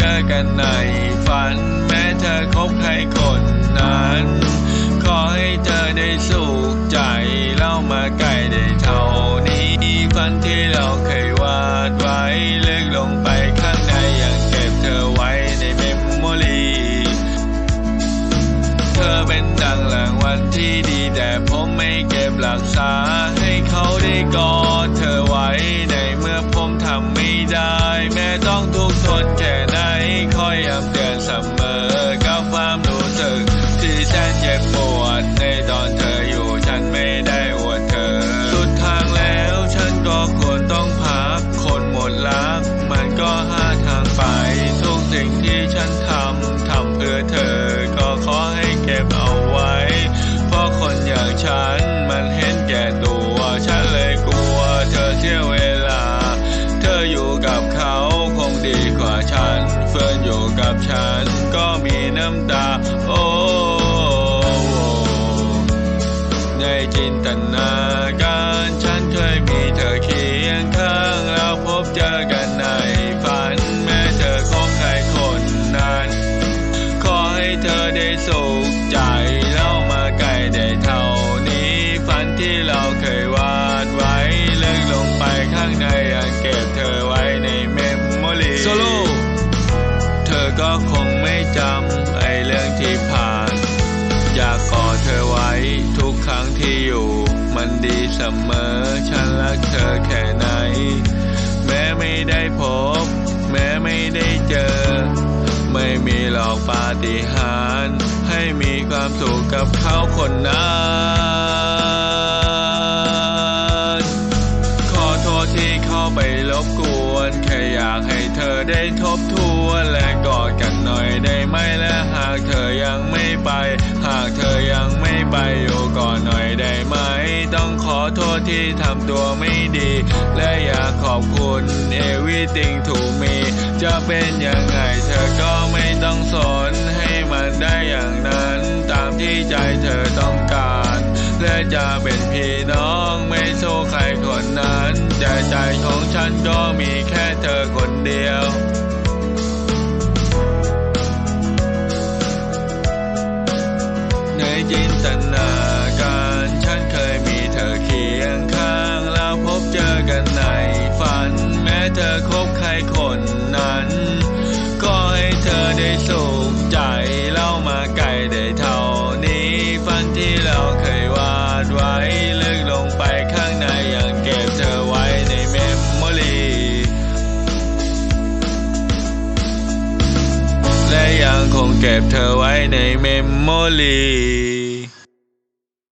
เจอกันในฝัน แม้เธอคบใครคนนั้น ขอให้เธอได้สุขใจเล่ามาใกล้ได้เท่านี้ ฝันที่เราเคยวาดไว้ลึกลงไปข้างในยังเก็บเธอไว้ในเมมโมรีเธอเป็นดังหลังวันที่ดีแต่ผมไม่เก็บหลักษาให้เขาได้กอดเธอไว้ในเมื่อผมทำไม่ได้ แม้ต้องทุกข์ทนแค่ ที่แสนเจ็บปวดในตอนเธออยู่ฉันไม่ได้อวดเธอ สุดทางแล้วฉันก็ควรต้องพัก คนหมดรัก มันก็หาทางไป ทุกสิ่งที่ฉันทำทำเพื่อเธอ ก็ขอให้เก็บเอาไว้ เพราะคนอย่างฉันมันเห็นแก่ตัวฉันเลยกลัว เธอเสียเวลา เธออยู่กับเขาคงดีกว่าฉัน เฟิร์นอยู่กับฉันก็มีน้ำตา โอ้จินตนาการ ฉันเคยมีเธอเคียงข้างแล้วพบเจอกัน ทุกครั้งที่อยู่ มันดีเสมอ ฉันรักเธอแค่ไหน แม้ไม่ได้พบ แม้ไม่ได้เจอ ไม่มีหลอกปาฏิหาริย์ให้มีความสุขกับเขาคนนั้นขอโทษที่เข้าไปรบกวน แค่อยากให้เธอได้ทบทวนและกอดกันหน่อยได้ไหมและหากเธอยังไม่ไป ไม่ไปอยู่ก่อนหน่อยได้ไหม ต้องขอโทษที่ทำตัวไม่ดี และอยากขอบคุณ everything to me จะเป็นยังไงเธอก็ไม่ต้องสนให้มันได้อย่างนั้น ตามที่ใจเธอต้องการ และจะเป็นพี่น้องไม่สู้ใครคนนั้นแต่ใจของฉันก็มีแค่เธอคนเดียว ในจิ คงเก็บเธอไว้ในเมมโมรี